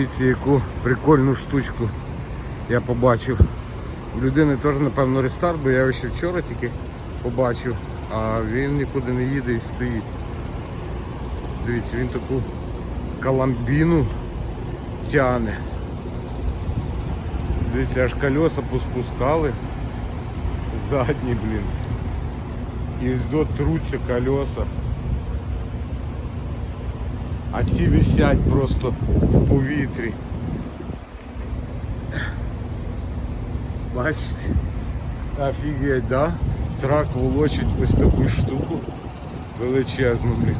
Дивіться, яку прикольну штучку я побачив. У людини теж, напевно, рестарт, бо я ще вчора тільки побачив, а він нікуди не їде і стоїть. Дивіться, він таку каламбіну тяне. Дивіться, аж колеса поспускали. Задні, блін. І ось до труться колеса. А ці висять просто в повітрі. Бачите? Офігеть, да? Трак волочить ось таку штуку величезну, блін.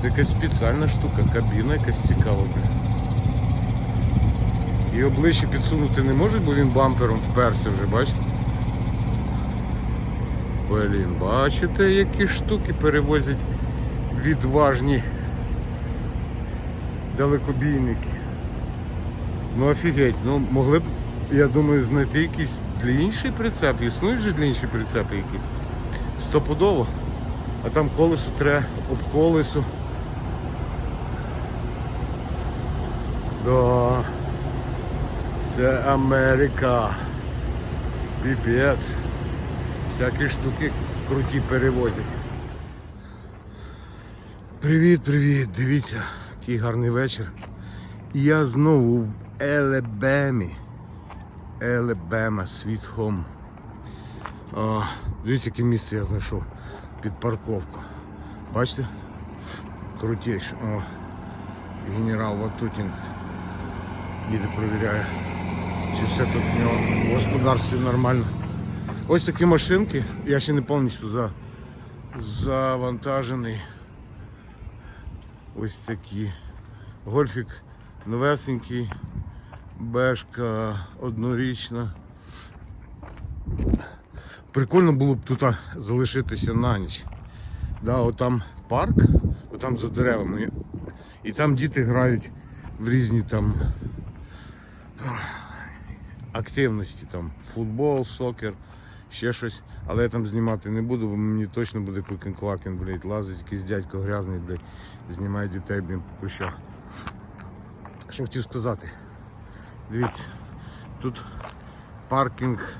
Це якась спеціальна штука, кабіна якась цікава, блін. Його ближче підсунути не можуть, бо він бампером вперся вже, бачите? Блін, бачите, які штуки перевозять відважні далекобійники. Ну офігеть, ну могли б, я думаю, знайти якийсь длінший прицеп. Існують же длінші прицепи якісь. Стопудово. А там колесо треба об колесо. Да. Це Америка. Піпець. Всякі штуки круті перевозять. Привіт, привіт! Дивіться, який гарний вечір. Я знову в Елебемі. Елебема, Home. Дивіться, яке місце я знайшов під парковку. Бачите? Крутіше. О, генерал Ватутін їде, провіряє, чи все тут в нього в господарстві нормально. Ось такі машинки, я ще не повністю за, завантажений. Ось такі. Гольфік новесенький, бешка однорічна. Прикольно було б тут залишитися на ніч. Да, отам парк, отам за деревами. І там діти грають в різні там активності, там футбол, сокер, ще щось. Але я там знімати не буду, бо мені точно буде кукін-квакін, блядь, лазить якийсь дядько грязний, блядь, знімає дітей, блін, по кущах. Що хотів сказати? Дивіться, тут паркінг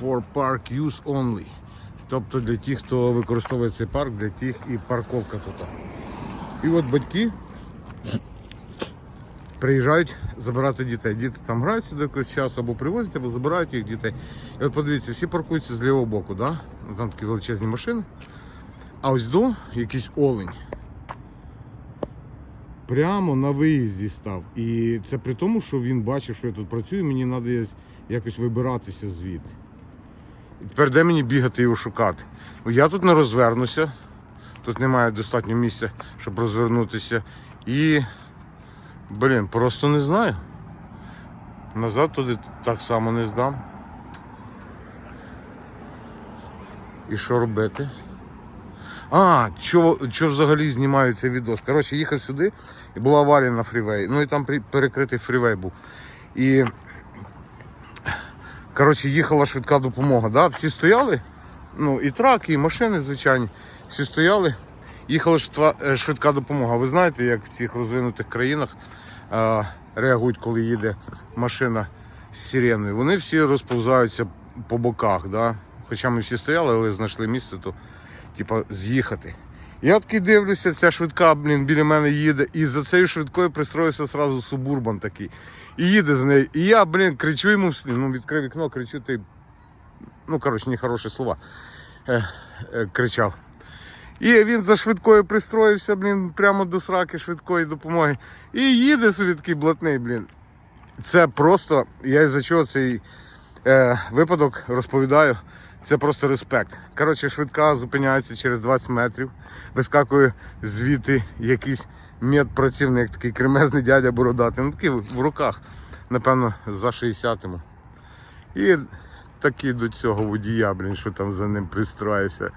for park use only. Тобто для тих, хто використовує цей парк, для тих і парковка тут. І от батьки приїжджають забирати дітей. Діти там граються до якогось часу, або привозять, або забирають їх дітей. І от подивіться, всі паркуються з лівого боку, да? там такі величезні машини. А ось до якийсь олень. Прямо на виїзді став. І це при тому, що він бачив, що я тут працюю, мені треба якось вибиратися звідти. І тепер де мені бігати його шукати? Ну, Я тут не розвернуся. Тут немає достатньо місця, щоб розвернутися. І, блін, просто не знаю. Назад туди так само не здам. І що робити? А, що, що взагалі знімаю цей відос? Коротше, їхав сюди і була аварія на фрівей. Ну і там перекритий фрівей був. І коротше, їхала швидка допомога. Да? Всі стояли, ну і траки, і машини, звичайні. Всі стояли, їхала швидка, е, допомога. Ви знаєте, як в цих розвинутих країнах е, реагують, коли їде машина з сиреною. Вони всі розповзаються по боках. Да? Хоча ми всі стояли, але знайшли місце, то типа з'їхати. Я такий дивлюся, ця швидка, блін, біля мене їде, і за цією швидкою пристроївся сразу субурбан такий. І їде з нею. І я, блін, кричу йому ну відкрив вікно, кричу, ти. Ну, коротше, не хороші слова. Е, е, кричав. І він за швидкою пристроївся, блін, прямо до сраки швидкої допомоги. І їде собі такий блатний, блін. Це просто, я із-за чого цей е, випадок розповідаю. Це просто респект. Коротше, швидка зупиняється через 20 метрів. Вискакує звідти якийсь медпрацівник, такий кремезний дядя бородатий. Ну такий в руках, напевно, за 60-му. І такий до цього водія, блін, що там за ним пристроївся.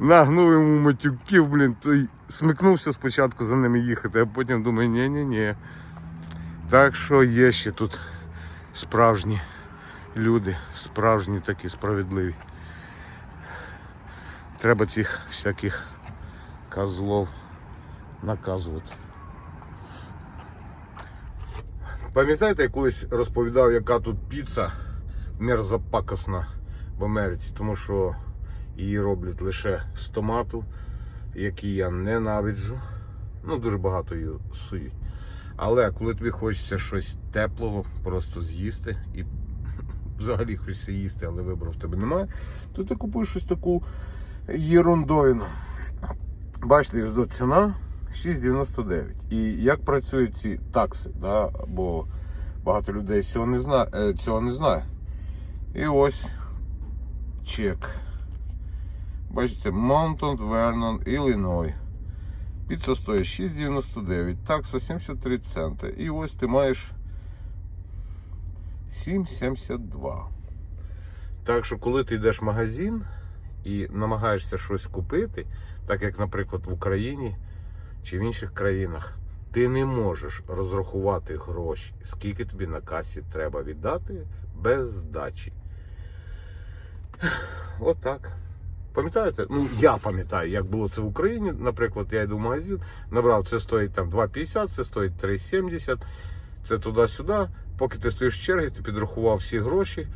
Нагнув йому матюків, блін, той смикнувся спочатку за ними їхати, а потім думає, ні-ні-ні. Так що є ще тут справжні люди, справжні такі справедливі. Треба цих всяких козлов наказувати. Пам'ятаєте, я колись розповідав, яка тут піца мерзопакосна в Америці, тому що її роблять лише з томату, який я ненавиджу. Ну, дуже багато її сують. Але коли тобі хочеться щось теплого, просто з'їсти і взагалі хочеться їсти, але вибору в тебе немає, то ти купуєш щось таку єрундовину. Бачите, до ціна 6,99. І як працюють ці такси, да? бо багато людей цього не знає. е, Цього не знає. І ось чек. Бачите, Mountain Vernon, Illinois. Піца стоїть 6,99, такса 73 центи. І ось ти маєш 7,72. Так що, коли ти йдеш в магазин і намагаєшся щось купити, так як, наприклад, в Україні чи в інших країнах, ти не можеш розрахувати гроші, скільки тобі на касі треба віддати без здачі. Отак. Пам'ятаєте? Ну, я пам'ятаю, як було це в Україні. Наприклад, я йду в магазин, набрав, це стоїть там 2,50, це стоїть 3,70, це туди-сюди. Поки ти стоїш в черзі, ти підрахував всі гроші,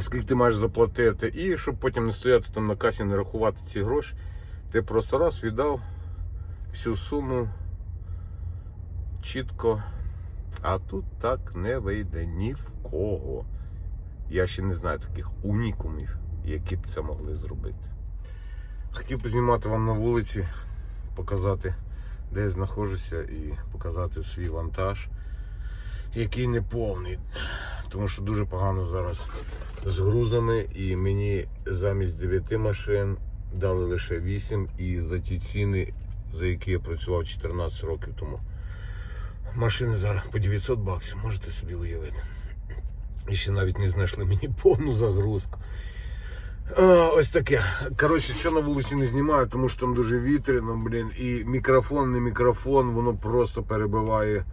скільки ти маєш заплатити, і щоб потім не стояти там на касі, не рахувати ці гроші, ти просто раз віддав всю суму чітко. А тут так не вийде ні в кого. Я ще не знаю таких унікумів, які б це могли зробити. Хотів познімати вам на вулиці, показати, де я знаходжуся, і показати свій вантаж, який не повний. Тому що дуже погано зараз з грузами, і мені замість 9 машин дали лише 8 і за ті ціни, за які я працював 14 років тому. Машини зараз по 900 баксів, можете собі уявити. І ще навіть не знайшли мені повну загрузку. Ось таке. Коротше, що на вулиці не знімаю, тому що там дуже вітряно, блін. І мікрофон, не мікрофон, воно просто перебиває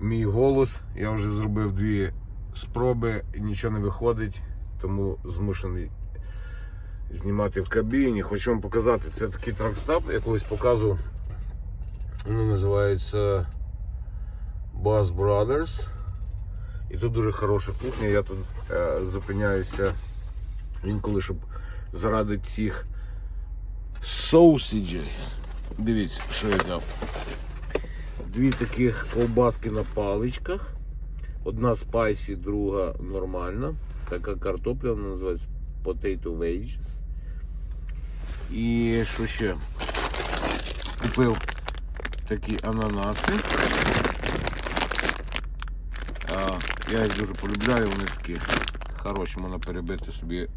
мій голос. Я вже зробив дві спроби, і нічого не виходить, тому змушений знімати в кабіні. Хочу вам показати, це такий тракстап, я колись показував. Воно називається Bass Brothers. І тут дуже хороша кухня. Я тут е, зупиняюся інколи, щоб заради цих соусіджей. Дивіться, що я взяв. Дві таких ковбаски на паличках. Одна спайсі, друга нормальна. Така картопля, вона називається Potato Wedges. І що ще? Купив такі ананаси. А, я їх дуже полюбляю, вони такі хороші, можна перебити собі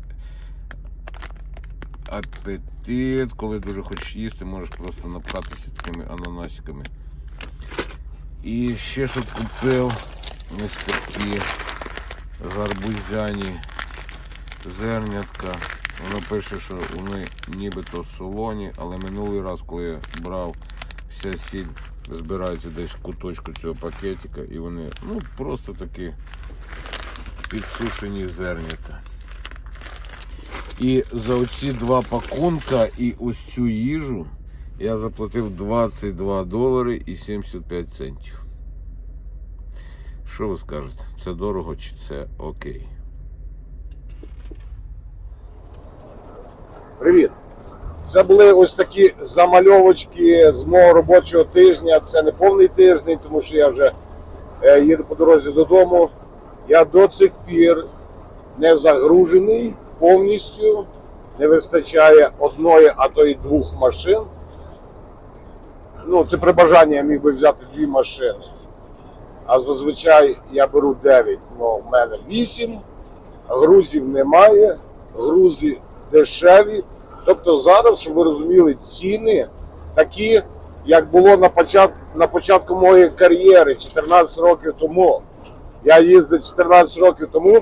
апетит. Коли дуже хочеш їсти, можеш просто напхатися такими ананасиками. І ще що купив ось такі гарбузяні зернятка. Воно пише, що вони нібито солоні, але минулий раз, коли я брав вся сіль збирається десь в куточку цього пакетика і вони ну просто такі підсушені зернята. І за оці два пакунка і ось цю їжу я заплатив 22 долари і 75 центів. Що ви скажете? Це дорого чи це окей? Привіт! Це були ось такі замальовочки з мого робочого тижня. Це не повний тиждень, тому що я вже е, їду по дорозі додому. Я до цих пір не загружений повністю. Не вистачає одної, а то й двох машин. Ну, це при бажанні я міг би взяти дві машини. А зазвичай я беру 9, ну в мене 8. Грузів немає, грузи дешеві. Тобто зараз, щоб ви розуміли, ціни такі, як було на початку, на початку моєї кар'єри 14 років тому. Я їздив 14 років тому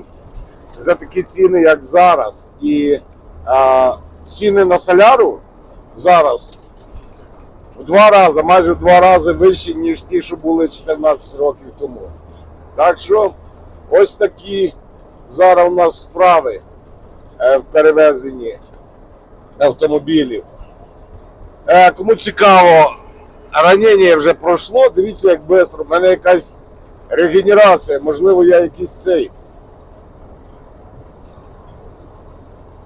за такі ціни, як зараз. І а, ціни на соляру зараз в два рази, майже в два рази вищі, ніж ті, що були 14 років тому. Так що ось такі зараз у нас справи е, в перевезенні автомобілів. Е, кому цікаво, ранення вже пройшло. Дивіться, як швидко. У мене якась регенерація, можливо, я якийсь цей.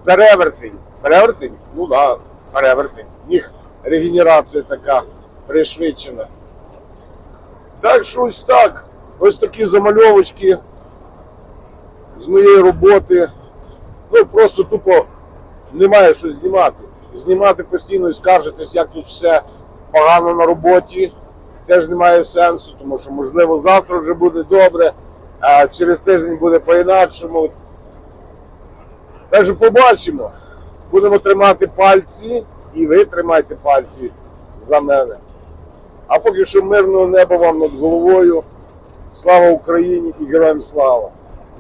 Перевертень. Перевертень? Ну так, да, перевертень. Них регенерація така пришвидшена. Так що ось так. Ось такі замальовочки з моєї роботи. Ну просто тупо немає що знімати. Знімати постійно і скаржитись, як тут все погано на роботі, теж немає сенсу, тому що можливо завтра вже буде добре, а через тиждень буде по-інакшому. Так що побачимо. Будемо тримати пальці, і ви тримайте пальці за мене. А поки що мирного неба вам над головою. Слава Україні і героям слава!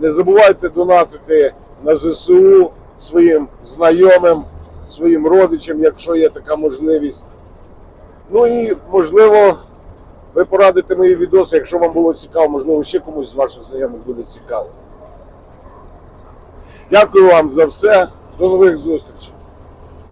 Не забувайте донатити на ЗСУ своїм знайомим, своїм родичам, якщо є така можливість. Ну і можливо, ви порадите мої відоси, якщо вам було цікаво, можливо, ще комусь з ваших знайомих буде цікаво. Дякую вам за все. До нових зустрічей.